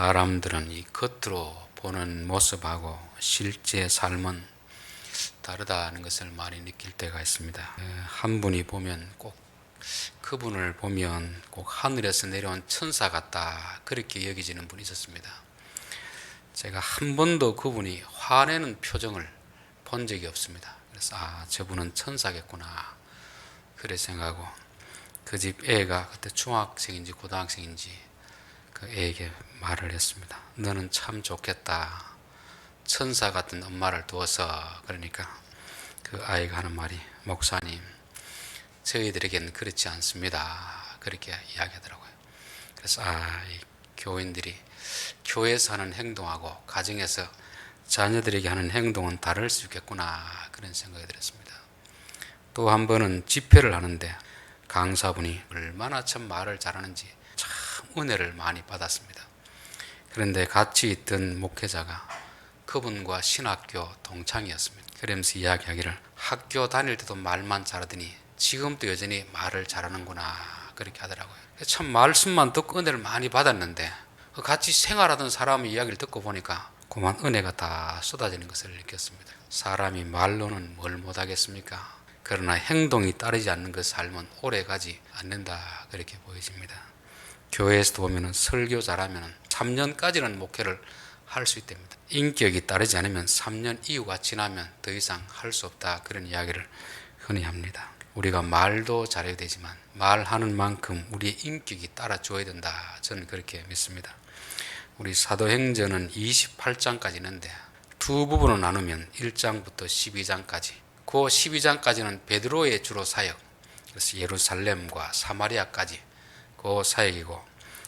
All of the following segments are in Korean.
사람들은 이 겉으로 보는 모습하고 실제 삶은 다르다는 것을 많이 느낄 때가 있습니다. 에, 한 분이 보면 꼭 그분을 보면 꼭 하늘에서 내려온 천사 같다 그렇게 여기지는 분이 있었습니다. 제가 한 번도 그분이 화내는 표정을 본 적이 없습니다. 그래서 아 저분은 천사겠구나 그래 생각하고 그 집 애가 그때 중학생인지 고등학생인지 그 애에게 말을 했습니다. 너는 참 좋겠다. 천사 같은 엄마를 두어서 그러니까 그 아이가 하는 말이 목사님 저희들에게는 그렇지 않습니다. 그렇게 이야기하더라고요. 그래서 아, 이 교인들이 교회에서 하는 행동하고 가정에서 자녀들에게 하는 행동은 다를 수 있겠구나 그런 생각이 들었습니다. 또 한 번은 집회를 하는데 강사분이 얼마나 참 말을 잘하는지 참 은혜를 많이 받았습니다. 그런데 같이 있던 목회자가 그분과 신학교 동창이었습니다. 그러면서 이야기하기를 학교 다닐 때도 말만 잘하더니 지금도 여전히 말을 잘하는구나 그렇게 하더라고요. 참 말씀만 듣고 은혜를 많이 받았는데 그 같이 생활하던 사람의 이야기를 듣고 보니까 그만 은혜가 다 쏟아지는 것을 느꼈습니다. 사람이 말로는 뭘 못하겠습니까? 그러나 행동이 따르지 않는 그 삶은 오래 가지 않는다 그렇게 보여집니다. 교회에서도 보면은 설교 잘하면 3년까지는 목회를 할 수 있답니다. 인격이 따르지 않으면 3년 이후가 지나면 더 이상 할 수 없다 그런 이야기를 흔히 합니다. 우리가 말도 잘해야 되지만 말하는 만큼 우리의 인격이 따라줘야 된다. 저는 그렇게 믿습니다. 우리 사도행전은 28장까지 있는데 두 부분으로 나누면 1장부터 12장까지 그 12장까지는 베드로의 주로 사역 그래서 예루살렘과 사마리아까지 그 사역이고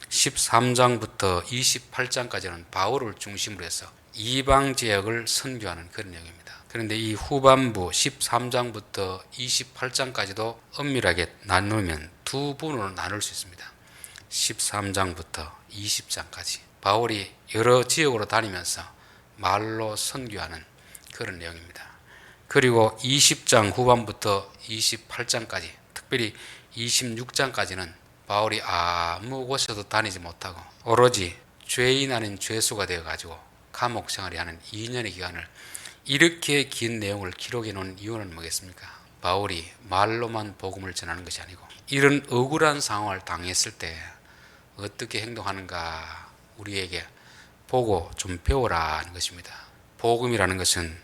13장부터 28장까지는 바울을 중심으로 해서 이방 지역을 선교하는 그런 내용입니다. 그런데 이 후반부 13장부터 28장까지도 엄밀하게 나누면 두 부분으로 나눌 수 있습니다. 13장부터 20장까지 바울이 여러 지역으로 다니면서 말로 선교하는 그런 내용입니다. 그리고 20장 후반부터 28장까지 특별히 26장까지는 바울이 아무 곳에도 다니지 못하고 오로지 죄인 아닌 죄수가 되어 가지고 감옥 생활이 하는 2년의 기간을 이렇게 긴 내용을 기록해 놓은 이유는 뭐겠습니까? 바울이 말로만 복음을 전하는 것이 아니고 이런 억울한 상황을 당했을 때 어떻게 행동하는가 우리에게 보고 좀 배워라는 것입니다. 복음이라는 것은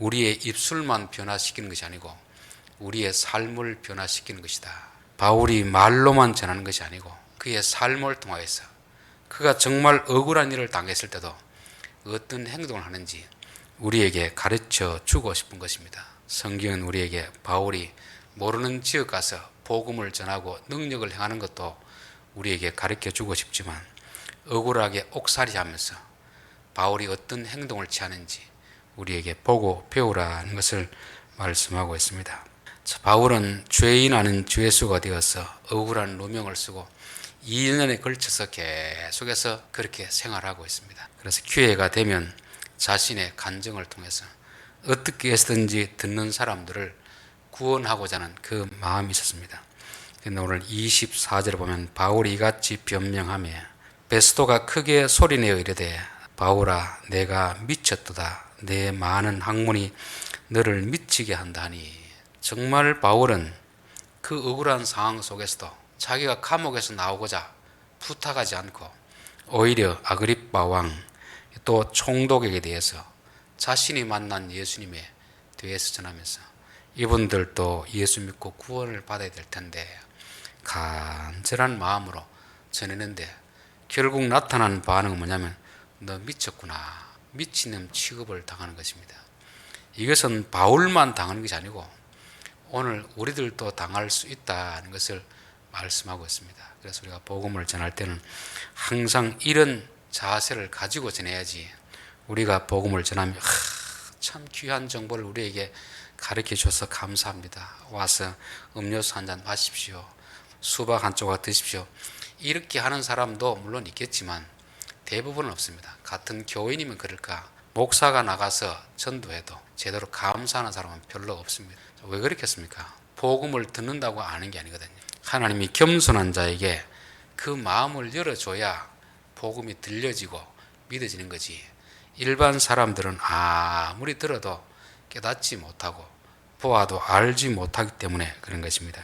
우리의 입술만 변화시키는 것이 아니고 우리의 삶을 변화시키는 것이다. 바울이 말로만 전하는 것이 아니고 그의 삶을 통하여서 그가 정말 억울한 일을 당했을 때도 어떤 행동을 하는지 우리에게 가르쳐 주고 싶은 것입니다. 성경은 우리에게 바울이 모르는 지역 가서 복음을 전하고 능력을 행하는 것도 우리에게 가르쳐 주고 싶지만 억울하게 옥살이 하면서 바울이 어떤 행동을 취하는지 우리에게 보고 배우라는 것을 말씀하고 있습니다. 바울은 죄인 아닌 죄수가 되어서 억울한 누명을 쓰고 2년에 걸쳐서 계속해서 그렇게 생활하고 있습니다. 그래서 기회가 되면 자신의 간증을 통해서 어떻게 해서든지 듣는 사람들을 구원하고자 하는 그 마음이 있었습니다. 근데 오늘 24절을 보면 바울이 이같이 변명하며 베스도가 크게 소리내어 이르되 바울아 내가 미쳤도다 내 많은 학문이 너를 미치게 한다니 정말 바울은 그 억울한 상황 속에서도 자기가 감옥에서 나오고자 부탁하지 않고 오히려 아그리빠 왕 또 총독에게 대해서 자신이 만난 예수님에 대해서 전하면서 이분들도 예수 믿고 구원을 받아야 될 텐데 간절한 마음으로 전했는데 결국 나타난 반응은 뭐냐면 너 미쳤구나 미친놈 취급을 당하는 것입니다. 이것은 바울만 당하는 것이 아니고 오늘 우리들도 당할 수 있다는 것을 말씀하고 있습니다. 그래서 우리가 복음을 전할 때는 항상 이런 자세를 가지고 전해야지 우리가 복음을 전하면 하, 참 귀한 정보를 우리에게 가르쳐 줘서 감사합니다. 와서 음료수 한 잔 마십시오. 수박 한 조각 드십시오. 이렇게 하는 사람도 물론 있겠지만 대부분은 없습니다. 같은 교인이면 그럴까? 목사가 나가서 전도해도 제대로 감사하는 사람은 별로 없습니다. 왜 그렇겠습니까? 복음을 듣는다고 아는 게 아니거든요. 하나님이 겸손한 자에게 그 마음을 열어줘야 복음이 들려지고 믿어지는 거지. 일반 사람들은 아무리 들어도 깨닫지 못하고 보아도 알지 못하기 때문에 그런 것입니다.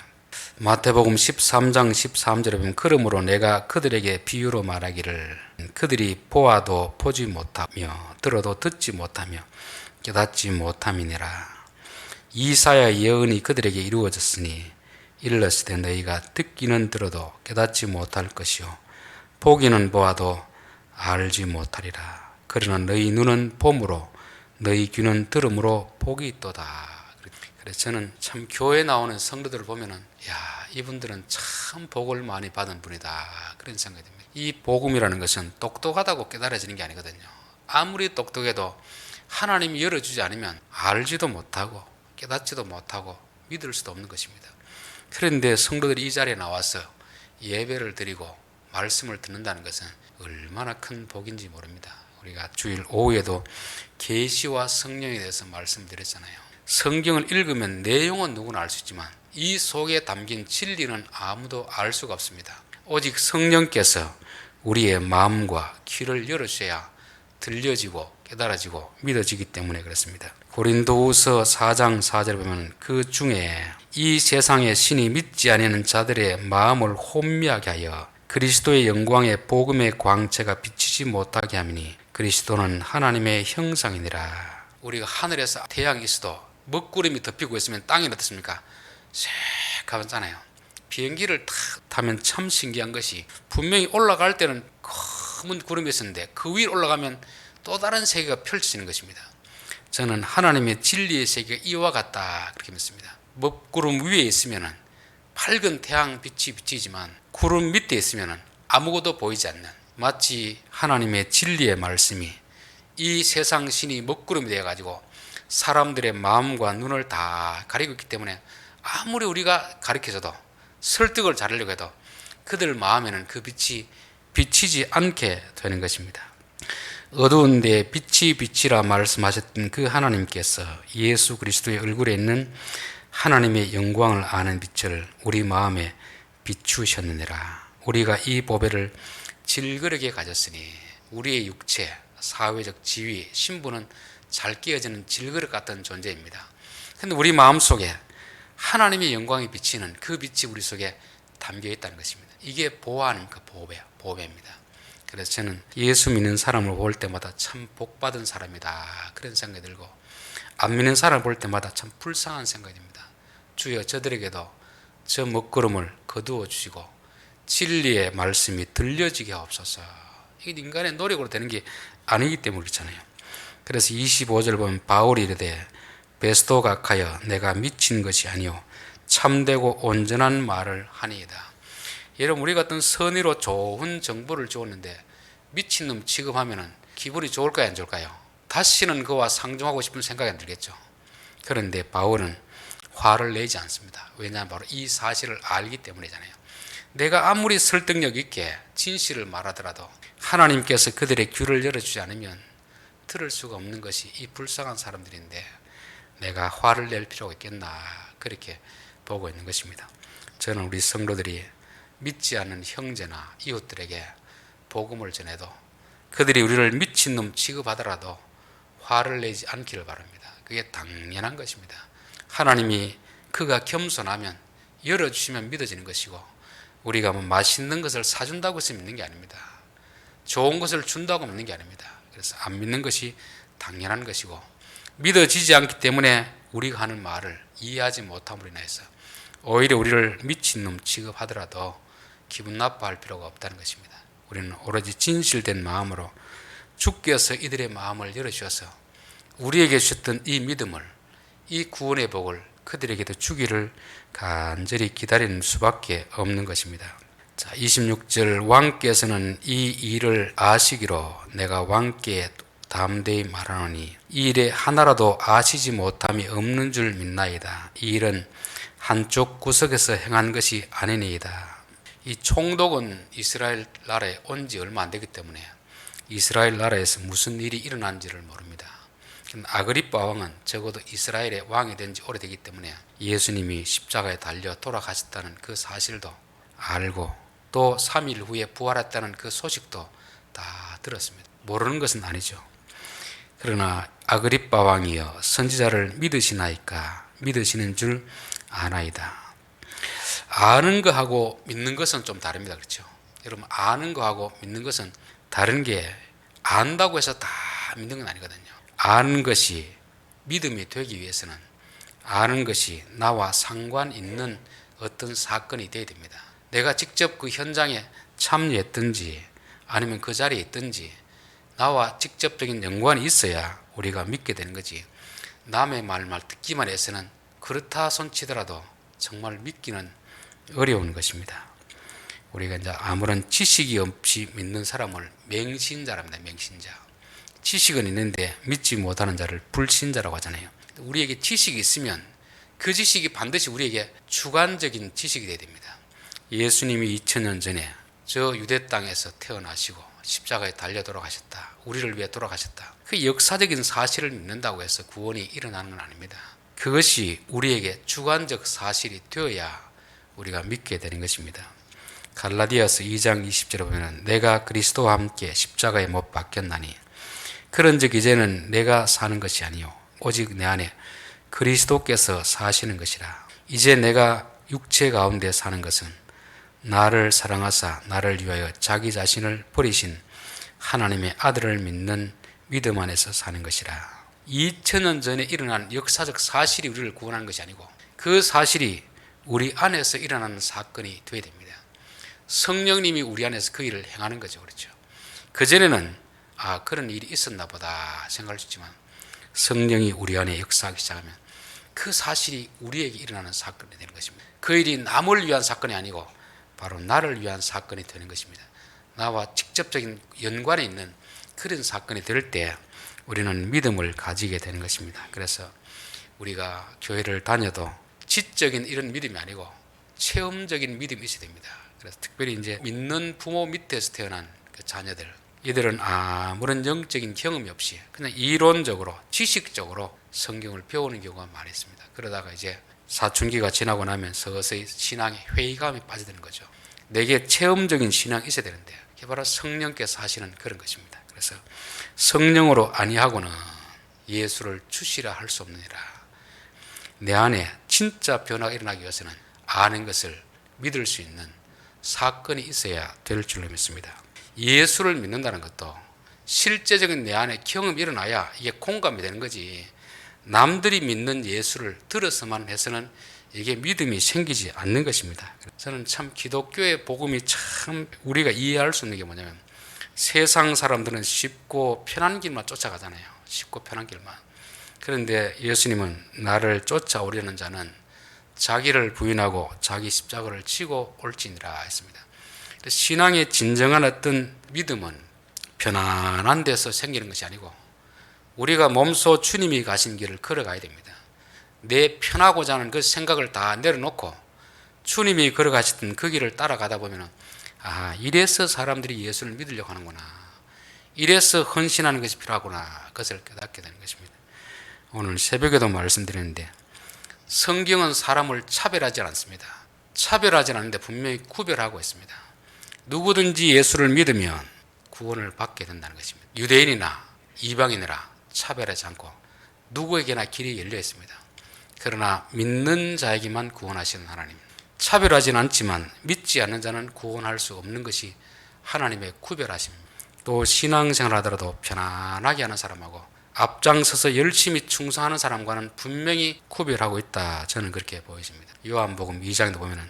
마태복음 13장 13절에 보면 그러므로 내가 그들에게 비유로 말하기를 그들이 보아도 보지 못하며 들어도 듣지 못하며 깨닫지 못함이니라. 이사야 예언이 그들에게 이루어졌으니 일렀으되 너희가 듣기는 들어도 깨닫지 못할 것이요 보기는 보아도 알지 못하리라. 그러나 너희 눈은 봄으로 너희 귀는 들음으로 복이 있도다. 그래서 저는 참 교회 나오는 성도들을 보면은 야 이분들은 참 복을 많이 받은 분이다 그런 생각이 듭니다. 이 복음이라는 것은 똑똑하다고 깨달아지는 게 아니거든요. 아무리 똑똑해도 하나님이 열어주지 않으면 알지도 못하고 깨닫지도 못하고 믿을 수도 없는 것입니다. 그런데 성도들이 이 자리에 나와서 예배를 드리고 말씀을 듣는다는 것은 얼마나 큰 복인지 모릅니다. 우리가 주일 오후에도 계시와 성령에 대해서 말씀드렸잖아요. 성경을 읽으면 내용은 누구나 알 수 있지만 이 속에 담긴 진리는 아무도 알 수가 없습니다. 오직 성령께서 우리의 마음과 귀를 열어주셔야 들려지고 깨달아지고 믿어지기 때문에 그렇습니다. 고린도후서 4장 4절에 보면 그 중에 이 세상의 신이 믿지 아니하는 자들의 마음을 혼미하게 하여 그리스도의 영광의 복음의 광채가 비치지 못하게 하미니 그리스도는 하나님의 형상이니라. 우리가 하늘에서 태양이 있어도 먹구름이 덮이고 있으면 땅이 어떻습니까? 새카맣잖아요. 비행기를 탁 타면 참 신기한 것이 분명히 올라갈 때는 검은 구름이 있었는데 그 위로 올라가면 또 다른 세계가 펼쳐지는 것입니다. 저는 하나님의 진리의 세계가 이와 같다 그렇게 믿습니다. 먹구름 위에 있으면은 밝은 태양 빛이 비치지만 구름 밑에 있으면은 아무것도 보이지 않는 마치 하나님의 진리의 말씀이 이 세상 신이 먹구름이 되어 가지고 사람들의 마음과 눈을 다 가리고 있기 때문에 아무리 우리가 가르쳐줘도 설득을 잘하려고 해도 그들 마음에는 그 빛이 비치지 않게 되는 것입니다. 어두운 데 빛이 빛이라 말씀하셨던 그 하나님께서 예수 그리스도의 얼굴에 있는 하나님의 영광을 아는 빛을 우리 마음에 비추셨느니라. 우리가 이 보배를 질그릇게 가졌으니 우리의 육체, 사회적 지위, 신분은 잘 끼어지는 질그릇 같은 존재입니다. 근데 우리 마음 속에 하나님의 영광이 비치는 그 빛이 우리 속에 담겨 있다는 것입니다. 이게 보호 아닙니까? 보배, 보배입니다. 그래서 저는 예수 믿는 사람을 볼 때마다 참 복받은 사람이다. 그런 생각이 들고, 안 믿는 사람을 볼 때마다 참 불쌍한 생각이 듭니다. 주여 저들에게도 저 먹구름을 거두어 주시고, 진리의 말씀이 들려지게 하옵소서. 이게 인간의 노력으로 되는 게 아니기 때문에 그렇잖아요. 그래서 25절 보면 바울이 이르되 베스도 각하여 내가 미친 것이 아니요 참되고 온전한 말을 하니이다. 여러분 우리 같은 선의로 좋은 정보를 주었는데 미친놈 취급하면은 기분이 좋을까요 안 좋을까요? 다시는 그와 상종하고 싶은 생각이 안 들겠죠. 그런데 바울은 화를 내지 않습니다. 왜냐하면 바로 이 사실을 알기 때문이잖아요. 내가 아무리 설득력 있게 진실을 말하더라도 하나님께서 그들의 귀를 열어주지 않으면 들을 수가 없는 것이 이 불쌍한 사람들인데 내가 화를 낼 필요가 있겠나 그렇게 보고 있는 것입니다. 저는 우리 성도들이 믿지 않는 형제나 이웃들에게 복음을 전해도 그들이 우리를 미친놈 취급하더라도 화를 내지 않기를 바랍니다. 그게 당연한 것입니다. 하나님이 그가 겸손하면 열어주시면 믿어지는 것이고 우리가 뭐 맛있는 것을 사준다고 해서 믿는 게 아닙니다. 좋은 것을 준다고 믿는 게 아닙니다. 그래서 안 믿는 것이 당연한 것이고 믿어지지 않기 때문에 우리가 하는 말을 이해하지 못함으로 인해서 오히려 우리를 미친놈 취급하더라도 기분 나빠할 필요가 없다는 것입니다. 우리는 오로지 진실된 마음으로 주께서 이들의 마음을 열어주셔서 우리에게 주셨던 이 믿음을 이 구원의 복을 그들에게도 주기를 간절히 기다리는 수밖에 없는 것입니다. 자, 26절 왕께서는 이 일을 아시기로 내가 왕께 담대히 말하노니 이 일에 하나라도 아시지 못함이 없는 줄 믿나이다. 이 일은 한쪽 구석에서 행한 것이 아니니이다. 이 총독은 이스라엘 나라에 온 지 얼마 안 되기 때문에 이스라엘 나라에서 무슨 일이 일어난지를 모릅니다. 아그리빠 왕은 적어도 이스라엘의 왕이 된 지 오래되기 때문에 예수님이 십자가에 달려 돌아가셨다는 그 사실도 알고 또 3일 후에 부활했다는 그 소식도 다 들었습니다. 모르는 것은 아니죠. 그러나 아그리빠 왕이여 선지자를 믿으시나이까 믿으시는 줄 아나이다. 아는 거하고 믿는 것은 좀 다릅니다. 그렇죠? 여러분 아는 거하고 믿는 것은 다른 게 안다고 해서 다 믿는 건 아니거든요. 아는 것이 믿음이 되기 위해서는 아는 것이 나와 상관 있는 어떤 사건이 되어야 됩니다. 내가 직접 그 현장에 참여했든지 아니면 그 자리에 있든지 나와 직접적인 연관이 있어야 우리가 믿게 되는 거지. 남의 말만 듣기만 해서는 그렇다 손치더라도 정말 믿기는 어려운 것입니다. 우리가 이제 아무런 지식이 없이 믿는 사람을 맹신자랍니다. 맹신자. 지식은 있는데 믿지 못하는 자를 불신자라고 하잖아요. 우리에게 지식이 있으면 그 지식이 반드시 우리에게 주관적인 지식이 되어야 됩니다. 예수님이 2000년 전에 저 유대 땅에서 태어나시고 십자가에 달려 돌아가셨다. 우리를 위해 돌아가셨다. 그 역사적인 사실을 믿는다고 해서 구원이 일어나는 건 아닙니다. 그것이 우리에게 주관적 사실이 되어야 우리가 믿게 되는 것입니다. 갈라디아서 2장 20절에 보면 내가 그리스도와 함께 십자가에 못 박혔나니 그런즉 이제는 내가 사는 것이 아니요 오직 내 안에 그리스도께서 사시는 것이라 이제 내가 육체 가운데 사는 것은 나를 사랑하사 나를 위하여 자기 자신을 버리신 하나님의 아들을 믿는 믿음 안에서 사는 것이라 2000년 전에 일어난 역사적 사실이 우리를 구원하는 것이 아니고 그 사실이 우리 안에서 일어나는 사건이 되어야 됩니다. 성령님이 우리 안에서 그 일을 행하는 거죠. 그렇죠. 그전에는 아, 그런 일이 있었나 보다 생각할 수 있지만 성령이 우리 안에 역사하기 시작하면 그 사실이 우리에게 일어나는 사건이 되는 것입니다. 그 일이 남을 위한 사건이 아니고 바로 나를 위한 사건이 되는 것입니다. 나와 직접적인 연관이 있는 그런 사건이 될 때 우리는 믿음을 가지게 되는 것입니다. 그래서 우리가 교회를 다녀도 지적인 이런 믿음이 아니고 체험적인 믿음이 있어야 됩니다. 그래서 특별히 이제 믿는 부모 밑에서 태어난 그 자녀들 이들은 아무런 영적인 경험이 없이 그냥 이론적으로 지식적으로 성경을 배우는 경우가 많이 있습니다. 그러다가 이제 사춘기가 지나고 나면 서서히 신앙의 회의감이 빠져드는 거죠. 내게 체험적인 신앙이 있어야 되는데 그게 바로 성령께서 하시는 그런 것입니다. 그래서 성령으로 아니하고는 예수를 주시라 할 수 없느니라. 내 안에 진짜 변화가 일어나기 위해서는 아는 것을 믿을 수 있는 사건이 있어야 될 줄로 믿습니다. 예수를 믿는다는 것도 실제적인 내 안에 경험이 일어나야 이게 공감이 되는 거지. 남들이 믿는 예수를 들어서만 해서는 이게 믿음이 생기지 않는 것입니다. 저는 참 기독교의 복음이 참 우리가 이해할 수 있는 게 뭐냐면 세상 사람들은 쉽고 편한 길만 쫓아가잖아요. 쉽고 편한 길만. 그런데 예수님은 나를 쫓아오려는 자는 자기를 부인하고 자기 십자가를 치고 올지니라 했습니다. 신앙의 진정한 어떤 믿음은 편안한 데서 생기는 것이 아니고 우리가 몸소 주님이 가신 길을 걸어가야 됩니다. 내 편하고자 하는 그 생각을 다 내려놓고 주님이 걸어가셨던 그 길을 따라가다 보면 아 이래서 사람들이 예수를 믿으려고 하는구나 이래서 헌신하는 것이 필요하구나 그것을 깨닫게 되는 것입니다. 오늘 새벽에도 말씀드렸는데 성경은 사람을 차별하지 않습니다. 차별하지 않는데 분명히 구별하고 있습니다. 누구든지 예수를 믿으면 구원을 받게 된다는 것입니다. 유대인이나 이방인이라 차별하지 않고 누구에게나 길이 열려 있습니다. 그러나 믿는 자에게만 구원하시는 하나님. 차별하지는 않지만 믿지 않는 자는 구원할 수 없는 것이 하나님의 구별하심입니다. 또 신앙생활 하더라도 편안하게 하는 사람하고 앞장서서 열심히 충성하는 사람과는 분명히 구별하고 있다. 저는 그렇게 보여집니다. 요한복음 2장에도 보면은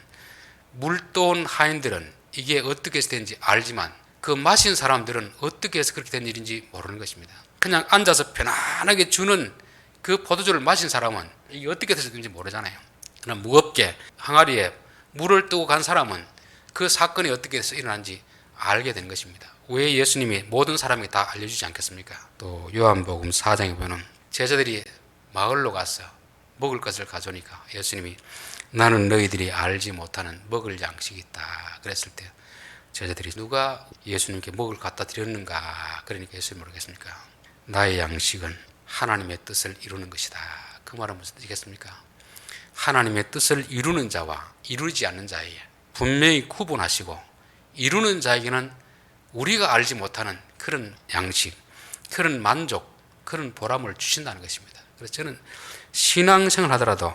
물도온 하인들은 이게 어떻게 해서 된지 알지만 그 마신 사람들은 어떻게 해서 그렇게 된 일인지 모르는 것입니다. 그냥 앉아서 편안하게 주는 그 포도주를 마신 사람은 이게 어떻게 된지 모르잖아요. 그러나 무겁게 항아리에 물을 뜨고 간 사람은 그 사건이 어떻게 해서 일어난지 알게 된 것입니다. 왜 예수님이 모든 사람에게 다 알려주지 않겠습니까? 또 요한복음 4장에 보면 제자들이 마을로 가서 먹을 것을 가져오니까 예수님이 나는 너희들이 알지 못하는 먹을 양식이 있다 그랬을 때 제자들이 누가 예수님께 먹을 갖다 드렸는가 그러니까 예수님 모르겠습니까? 나의 양식은 하나님의 뜻을 이루는 것이다. 그 말은 무슨 뜻이겠습니까? 하나님의 뜻을 이루는 자와 이루지 않는 자에게 분명히 구분하시고 이루는 자에게는 우리가 알지 못하는 그런 양식, 그런 만족, 그런 보람을 주신다는 것입니다. 그래서 저는 신앙생활 하더라도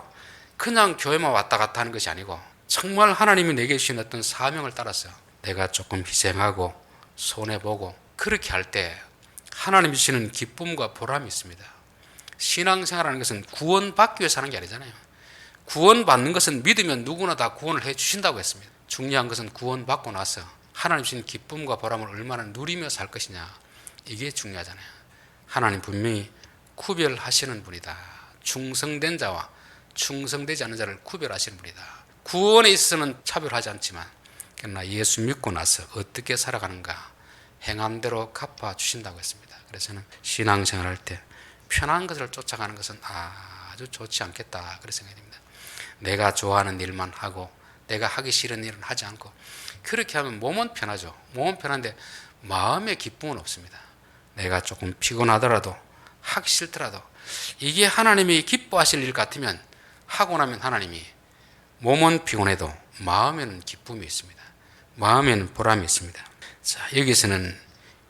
그냥 교회만 왔다 갔다 하는 것이 아니고 정말 하나님이 내게 주신 어떤 사명을 따라서 내가 조금 희생하고 손해보고 그렇게 할 때 하나님 주시는 기쁨과 보람이 있습니다. 신앙생활하는 것은 구원받기 위해서 하는 게 아니잖아요. 구원받는 것은 믿으면 누구나 다 구원을 해 주신다고 했습니다. 중요한 것은 구원받고 나서 하나님 주신 기쁨과 보람을 얼마나 누리며 살 것이냐. 이게 중요하잖아요. 하나님 분명히 구별하시는 분이다. 충성된 자와 충성되지 않은 자를 구별하시는 분이다. 구원에 있어서는 차별하지 않지만 그러나 예수 믿고 나서 어떻게 살아가는가 행함대로 갚아 주신다고 했습니다. 그래서 저는 신앙생활 할때 편한 것을 쫓아가는 것은 아주 좋지 않겠다 그런 생각이 듭니다. 내가 좋아하는 일만 하고 내가 하기 싫은 일은 하지 않고 그렇게 하면 몸은 편하죠. 몸은 편한데 마음의 기쁨은 없습니다. 내가 조금 피곤하더라도 하기 싫더라도 이게 하나님이 기뻐하실 일 같으면 하고 나면 하나님이 몸은 피곤해도 마음에는 기쁨이 있습니다. 마음에는 보람이 있습니다. 자, 여기서는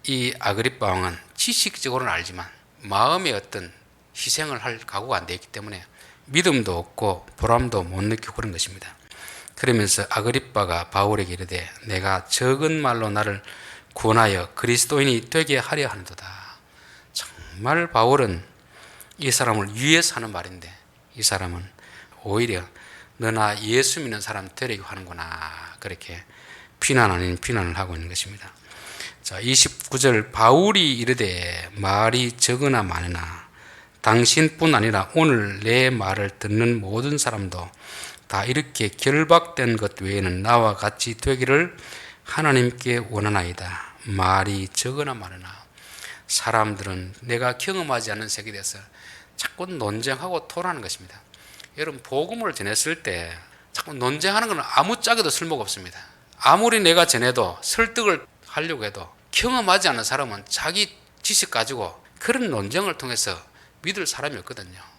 이 아그리파 왕은 지식적으로는 알지만 마음의 어떤 희생을 할 각오가 안돼 있기 때문에 믿음도 없고 보람도 못 느끼고 그런 것입니다. 그러면서 아그리빠가 바울에게 이르되 내가 적은 말로 나를 구원하여 그리스도인이 되게 하려 하는도다. 정말 바울은 이 사람을 위해서 하는 말인데 이 사람은 오히려 너나 예수 믿는 사람 되려고 하는구나. 그렇게 비난 아닌 비난을 하고 있는 것입니다. 자, 29절 바울이 이르되 말이 적으나 많으나 당신뿐 아니라 오늘 내 말을 듣는 모든 사람도 다 이렇게 결박된 것 외에는 나와 같이 되기를 하나님께 원하나이다. 말이 적으나 많으나 사람들은 내가 경험하지 않는 세계에 대해서 자꾸 논쟁하고 토론하는 것입니다. 여러분 복음을 전했을 때 자꾸 논쟁하는 것은 아무짝에도 쓸모가 없습니다. 아무리 내가 전해도 설득을 하려고 해도 경험하지 않는 사람은 자기 지식 가지고 그런 논쟁을 통해서 믿을 사람이 없거든요.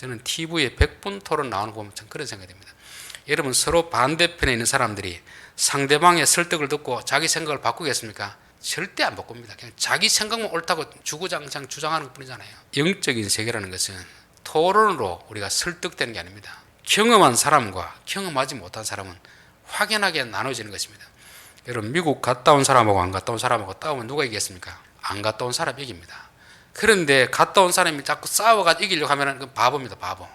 저는 TV에 100분 토론 나오는 거 보면 참 그런 생각이 듭니다. 여러분 서로 반대편에 있는 사람들이 상대방의 설득을 듣고 자기 생각을 바꾸겠습니까? 절대 안 바꿉니다. 그냥 자기 생각만 옳다고 주구장창 주장하는 것 뿐이잖아요. 영적인 세계라는 것은 토론으로 우리가 설득되는 게 아닙니다. 경험한 사람과 경험하지 못한 사람은 확연하게 나눠지는 것입니다. 여러분 미국 갔다 온 사람하고 안 갔다 온 사람하고 싸우면 누가 이기겠습니까? 안 갔다 온 사람이 이깁니다. 그런데 갔다 온 사람이 자꾸 싸워가지고 이기려고 하면 그 바보입니다. 바보.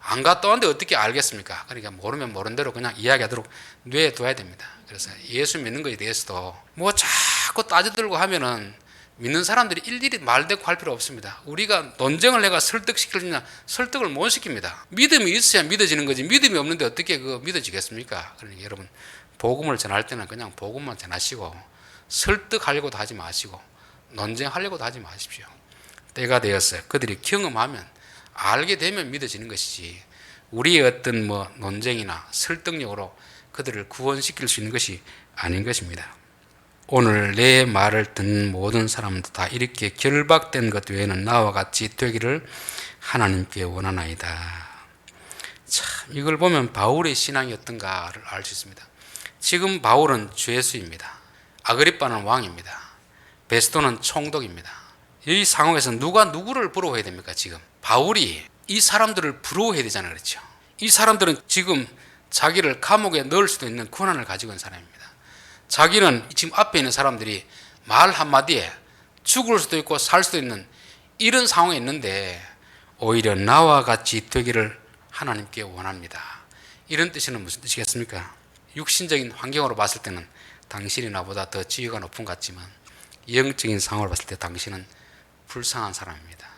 안 갔다 왔는데 어떻게 알겠습니까? 그러니까 모르면 모른 대로 그냥 이야기하도록 뇌둬야 됩니다. 그래서 예수 믿는 것에 대해서도 뭐 자꾸 따져들고 하면은 믿는 사람들이 일일이 말대꾸 할 필요 없습니다. 우리가 논쟁을 내가 설득시키느냐 설득을 못 시킵니다. 믿음이 있어야 믿어지는 거지 믿음이 없는데 어떻게 그 믿어지겠습니까? 그러니까 여러분 복음을 전할 때는 그냥 복음만 전하시고 설득하려고도 하지 마시고 논쟁하려고도 하지 마십시오. 때가 되었어요. 그들이 경험하면 알게 되면 믿어지는 것이지 우리의 어떤 뭐 논쟁이나 설득력으로 그들을 구원시킬 수 있는 것이 아닌 것입니다. 오늘 내 말을 듣는 모든 사람도 다 이렇게 결박된 것 외에는 나와 같이 되기를 하나님께 원하나이다. 참 이걸 보면 바울의 신앙이 어떤가를 알 수 있습니다. 지금 바울은 죄수입니다. 아그리빠는 왕입니다. 베스토는 총독입니다. 이 상황에서 누가 누구를 부러워해야 됩니까? 지금 바울이 이 사람들을 부러워해야 되잖아요, 그렇죠? 이 사람들은 지금 자기를 감옥에 넣을 수도 있는 권한을 가지고 있는 사람입니다. 자기는 지금 앞에 있는 사람들이 말 한마디에 죽을 수도 있고 살 수도 있는 이런 상황에 있는데 오히려 나와 같이 되기를 하나님께 원합니다. 이런 뜻은 무슨 뜻이겠습니까? 육신적인 환경으로 봤을 때는 당신이 나보다 더 지위가 높은 것 같지만 영적인 상황을 봤을 때 당신은 불쌍한 사람입니다.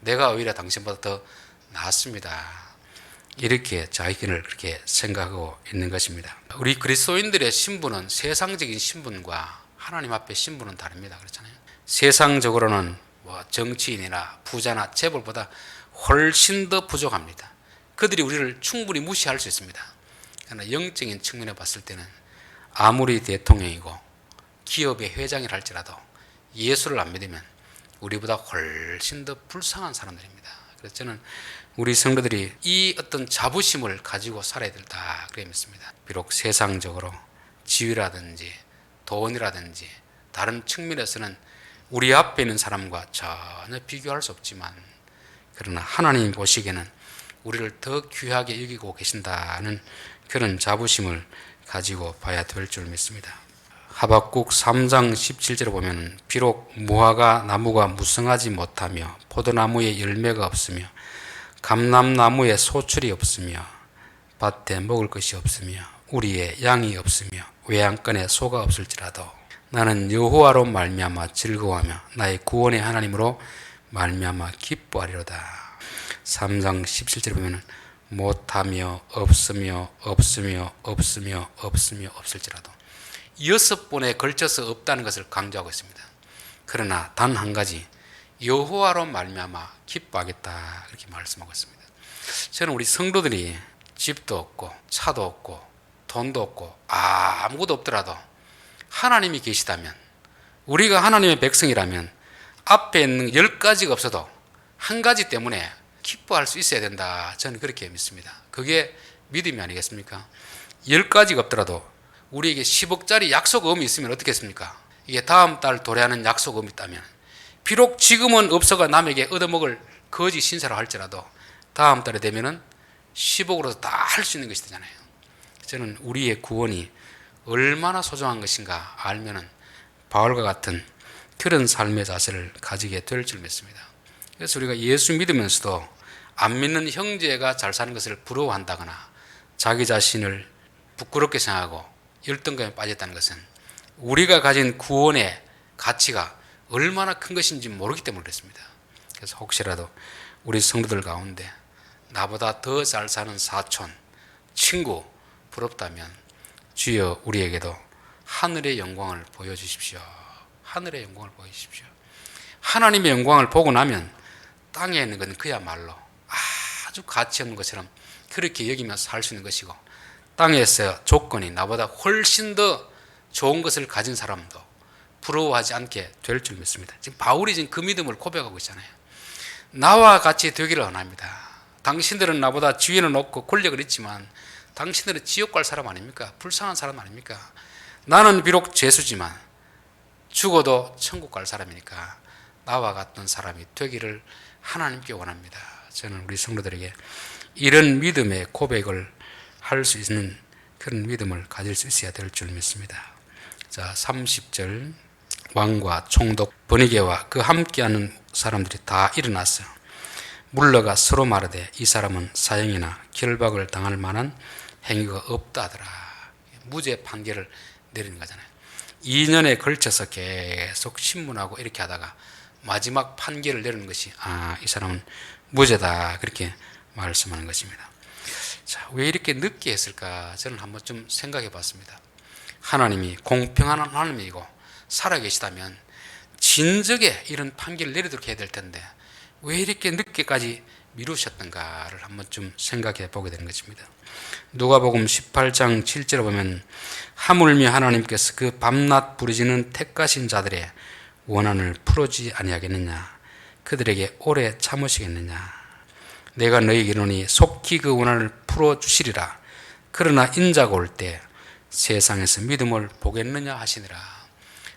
내가 오히려 당신보다 더 낫습니다. 이렇게 자기를 그렇게 생각하고 있는 것입니다. 우리 그리스도인들의 신분은 세상적인 신분과 하나님 앞에 신분은 다릅니다. 그렇잖아요. 세상적으로는 뭐 정치인이나 부자나 재벌보다 훨씬 더 부족합니다. 그들이 우리를 충분히 무시할 수 있습니다. 그러나 영적인 측면에 봤을 때는 아무리 대통령이고 기업의 회장이라 할지라도 예수를 안 믿으면 우리보다 훨씬 더 불쌍한 사람들입니다. 그래서 저는 우리 성도들이 이 어떤 자부심을 가지고 살아야 된다 그래 믿습니다. 비록 세상적으로 지위라든지 돈이라든지 다른 측면에서는 우리 앞에 있는 사람과 전혀 비교할 수 없지만 그러나 하나님 보시기에는 우리를 더 귀하게 여기고 계신다는 그런 자부심을 가지고 봐야 될 줄 믿습니다. 하박국 3장 17절에 보면 비록 무화과 나무가 무성하지 못하며 포도나무에 열매가 없으며 감람나무에 소출이 없으며 밭에 먹을 것이 없으며 우리의 양이 없으며 외양간에 소가 없을지라도 나는 여호와로 말미암아 즐거워하며 나의 구원의 하나님으로 말미암아 기뻐하리로다. 3장 17절에 보면 못하며 없으며 없으며 없으며 없으며 없을지라도 여섯 번에 걸쳐서 없다는 것을 강조하고 있습니다. 그러나 단 한 가지 여호와로 말미암아 기뻐하겠다 이렇게 말씀하고 있습니다. 저는 우리 성도들이 집도 없고 차도 없고 돈도 없고 아무것도 없더라도 하나님이 계시다면 우리가 하나님의 백성이라면 앞에 있는 열 가지가 없어도 한 가지 때문에 기뻐할 수 있어야 된다. 저는 그렇게 믿습니다. 그게 믿음이 아니겠습니까? 열 가지가 없더라도 우리에게 10억짜리 약속음이 있으면 어떻겠습니까? 이게 다음 달 도래하는 약속음이 있다면 비록 지금은 없어가 남에게 얻어먹을 거지 신사라 할지라도 다음 달에 되면은 10억으로 다할 수 있는 것이 되잖아요. 저는 우리의 구원이 얼마나 소중한 것인가 알면은 바울과 같은 그런 삶의 자세를 가지게 될 줄 믿습니다. 그래서 우리가 예수 믿으면서도 안 믿는 형제가 잘 사는 것을 부러워한다거나 자기 자신을 부끄럽게 생각하고 열등감에 빠졌다는 것은 우리가 가진 구원의 가치가 얼마나 큰 것인지 모르기 때문에 그렇습니다. 그래서 혹시라도 우리 성도들 가운데 나보다 더 잘 사는 사촌, 친구 부럽다면 주여 우리에게도 하늘의 영광을 보여주십시오. 하늘의 영광을 보여주십시오. 하나님의 영광을 보고 나면 땅에 있는 건 그야말로 아주 가치 없는 것처럼 그렇게 여기면서 살 수 있는 것이고 땅에서 조건이 나보다 훨씬 더 좋은 것을 가진 사람도 부러워하지 않게 될 줄 믿습니다. 지금 바울이 지금 그 믿음을 고백하고 있잖아요. 나와 같이 되기를 원합니다. 당신들은 나보다 지위는 높고 권력을 있지만 당신들은 지옥 갈 사람 아닙니까? 불쌍한 사람 아닙니까? 나는 비록 죄수지만 죽어도 천국 갈 사람이니까 나와 같은 사람이 되기를 하나님께 원합니다. 저는 우리 성도들에게 이런 믿음의 고백을 할 수 있는 그런 믿음을 가질 수 있어야 될 줄 믿습니다. 자, 30절 왕과 총독 번이게와 그 함께하는 사람들이 다 일어났어요. 물러가 서로 말하되 이 사람은 사형이나 결박을 당할 만한 행위가 없다 하더라. 무죄 판결을 내리는 거잖아요. 2년에 걸쳐서 계속 신문하고 이렇게 하다가 마지막 판결을 내리는 것이 아, 이 사람은 무죄다. 그렇게 말씀하는 것입니다. 자, 왜 이렇게 늦게 했을까? 저는 한번 좀 생각해 봤습니다. 하나님이 공평한 하나님이고 살아계시다면 진즉에 이런 판결을 내리도록 해야 될 텐데 왜 이렇게 늦게까지 미루셨던가를 한번 좀 생각해 보게 되는 것입니다. 누가복음 18장 7절에 보면 하물며 하나님께서 그 밤낮 부르짖는 택가신 자들의 원한을 풀어주지 아니하겠느냐 그들에게 오래 참으시겠느냐 내가 너희에게 이르노니 속히 그 원한을 풀어 주시리라 그러나 인자가 올 때 세상에서 믿음을 보겠느냐 하시니라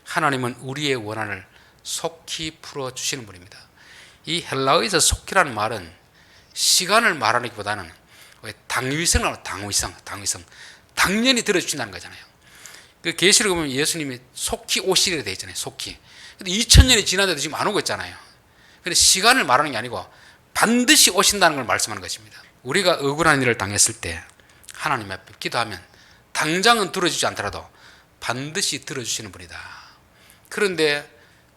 하나님은 우리의 원한을 속히 풀어 주시는 분입니다. 이 헬라어에서 속히라는 말은 시간을 말하기보다는 당위성을 당위성, 당위성, 당연히 들어주신다는 거잖아요. 그 계시를 보면 예수님이 속히 오시리라 되어 있잖아요. 속히. 근데 2000년이 지났는데도 지금 안 오고 있잖아요. 근데 시간을 말하는 게 아니고 반드시 오신다는 걸 말씀하는 것입니다. 우리가 억울한 일을 당했을 때 하나님 앞에 기도하면 당장은 들어주지 않더라도 반드시 들어주시는 분이다. 그런데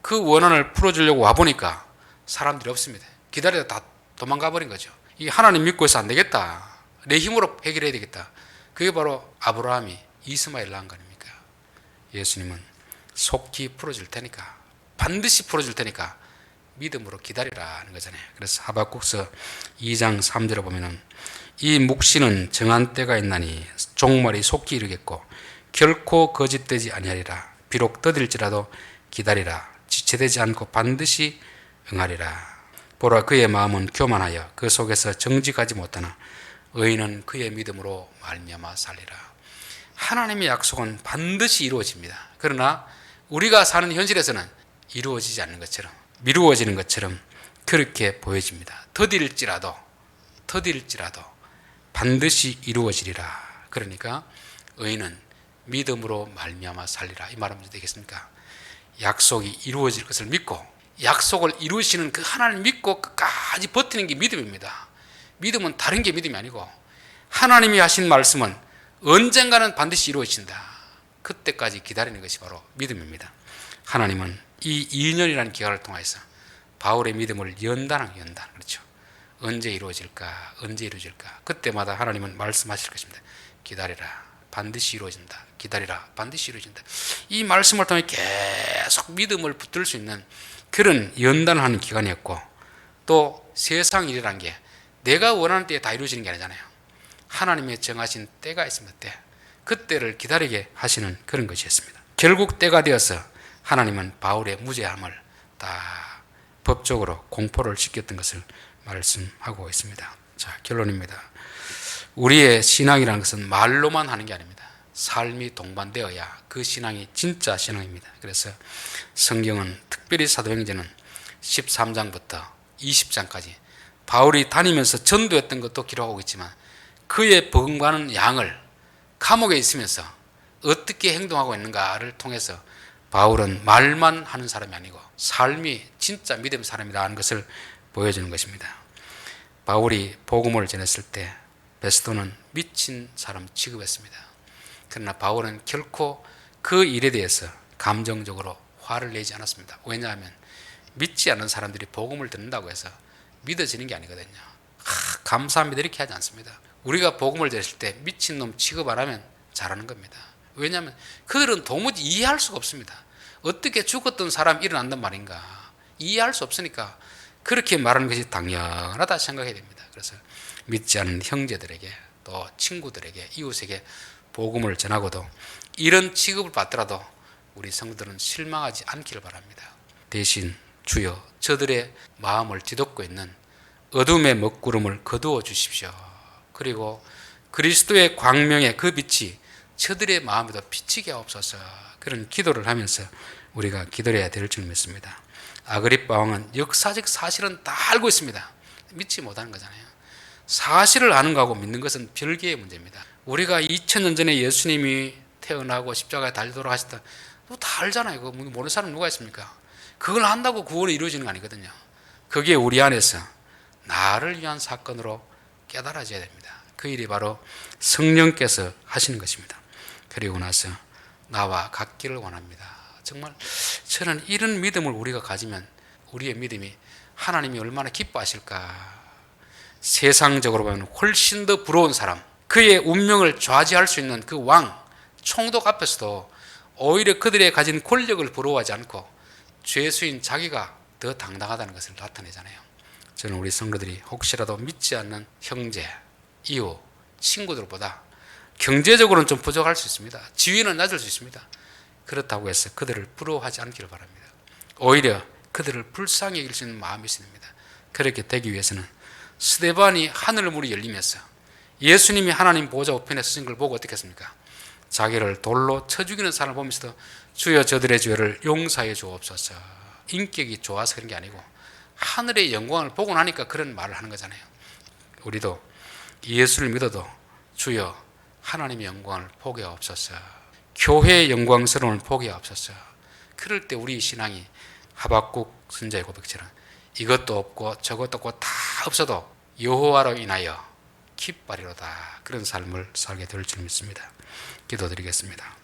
그 원한을 풀어주려고 와보니까 사람들이 없습니다. 기다리다 다 도망가 버린 거죠. 이 하나님 믿고 해서 안 되겠다. 내 힘으로 해결해야 되겠다. 그게 바로 아브라함이 이스마엘 낳은 거 아닙니까? 예수님은 속히 풀어줄 테니까 반드시 풀어줄 테니까 믿음으로 기다리라는 거잖아요. 그래서 하박국서 2장 3절에 보면은 이 묵시는 정한 때가 있나니 종말이 속히 이르겠고 결코 거짓되지 아니하리라. 비록 더딜지라도 기다리라. 지체되지 않고 반드시 응하리라. 보라 그의 마음은 교만하여 그 속에서 정직하지 못하나 의인은 그의 믿음으로 말미암아 살리라. 하나님의 약속은 반드시 이루어집니다. 그러나 우리가 사는 현실에서는 이루어지지 않는 것처럼 미루어지는 것처럼 그렇게 보여집니다. 더딜지라도 더딜지라도 반드시 이루어지리라. 그러니까 의인은 믿음으로 말미암아 살리라. 이 말하면 되겠습니까? 약속이 이루어질 것을 믿고 약속을 이루시는 그 하나님 믿고 끝까지 버티는 게 믿음입니다. 믿음은 다른 게 믿음이 아니고 하나님이 하신 말씀은 언젠가는 반드시 이루어진다. 그때까지 기다리는 것이 바로 믿음입니다. 하나님은 이 2년이라는 기간을 통해서 바울의 믿음을 연단한 연단 그렇죠. 언제 이루어질까? 언제 이루어질까? 그때마다 하나님은 말씀하실 것입니다. 기다리라. 반드시 이루어진다. 기다리라. 반드시 이루어진다. 이 말씀을 통해 계속 믿음을 붙들 수 있는 그런 연단을 하는 기간이었고 또 세상 일이란 게 내가 원하는 때에 다 이루어지는 게 아니잖아요. 하나님의 정하신 때가 있습니다. 때. 그때를 기다리게 하시는 그런 것이었습니다. 결국 때가 되어서 하나님은 바울의 무죄함을 다 법적으로 공포를 시켰던 것을 말씀하고 있습니다. 자, 결론입니다. 우리의 신앙이라는 것은 말로만 하는 게 아닙니다. 삶이 동반되어야 그 신앙이 진짜 신앙입니다. 그래서 성경은 특별히 사도행전은 13장부터 20장까지 바울이 다니면서 전도했던 것도 기록하고 있지만 그의 버금가는 양을 감옥에 있으면서 어떻게 행동하고 있는가를 통해서 바울은 말만 하는 사람이 아니고 삶이 진짜 믿음 사람이라는 것을 보여주는 것입니다. 바울이 복음을 전했을 때 베스도는 미친 사람 취급했습니다. 그러나 바울은 결코 그 일에 대해서 감정적으로 화를 내지 않았습니다. 왜냐하면 믿지 않는 사람들이 복음을 듣는다고 해서 믿어지는 게 아니거든요. 아, 감사합니다 이렇게 하지 않습니다. 우리가 복음을 들었을 때 미친 놈 취급 안 하면 잘하는 겁니다. 왜냐하면 그들은 도무지 이해할 수가 없습니다. 어떻게 죽었던 사람 일어난단 말인가 이해할 수 없으니까 그렇게 말하는 것이 당연하다 생각해야 됩니다. 그래서 믿지 않는 형제들에게 또 친구들에게 이웃에게 복음을 전하고도 이런 취급을 받더라도 우리 성도들은 실망하지 않기를 바랍니다. 대신 주여 저들의 마음을 뒤덮고 있는 어둠의 먹구름을 거두어 주십시오. 그리고 그리스도의 광명의 그 빛이 저들의 마음에도 비치게 하옵소서. 그런 기도를 하면서 우리가 기도해야 될 줄 믿습니다. 아그리빠 왕은 역사적 사실은 다 알고 있습니다. 믿지 못하는 거잖아요. 사실을 아는 거하고 믿는 것은 별개의 문제입니다. 우리가 2000년 전에 예수님이 태어나고 십자가에 달려 돌아가셨다. 다 알잖아요. 그거 모르는 사람 누가 있습니까? 그걸 한다고 구원이 이루어지는 거 아니거든요. 그게 우리 안에서 나를 위한 사건으로 깨달아져야 됩니다. 그 일이 바로 성령께서 하시는 것입니다. 그리고 나서 나와 같기를 원합니다. 정말 저는 이런 믿음을 우리가 가지면 우리의 믿음이 하나님이 얼마나 기뻐하실까. 세상적으로 보면 훨씬 더 부러운 사람, 그의 운명을 좌지할 수 있는 그 왕, 총독 앞에서도 오히려 그들의 가진 권력을 부러워하지 않고 죄수인 자기가 더 당당하다는 것을 나타내잖아요. 저는 우리 성도들이 혹시라도 믿지 않는 형제, 이웃, 친구들보다 경제적으로는 좀 부족할 수 있습니다. 지위는 낮을 수 있습니다. 그렇다고 해서 그들을 부러워하지 않기를 바랍니다. 오히려 그들을 불쌍히 여길 수 있는 마음이 있습니다. 그렇게 되기 위해서는 스데반이 하늘 문이 열리면서 예수님이 하나님 보좌 우편에 서신 걸 보고 어떻게 했습니까? 자기를 돌로 쳐 죽이는 사람을 보면서도 주여 저들의 죄를 용서해 주옵소서. 인격이 좋아서 그런 게 아니고 하늘의 영광을 보고 나니까 그런 말을 하는 거잖아요. 우리도 예수를 믿어도 주여 하나님의 영광을 없었어. 교회의 영광스러움을 없었어. 그럴 때 우리 신앙이 하박국 선자의 고백처럼 이것도 없고 저것도 없고 다 없어도 여호와로 인하여 기뻐리로다 그런 삶을 살게 될 줄 믿습니다. 기도드리겠습니다.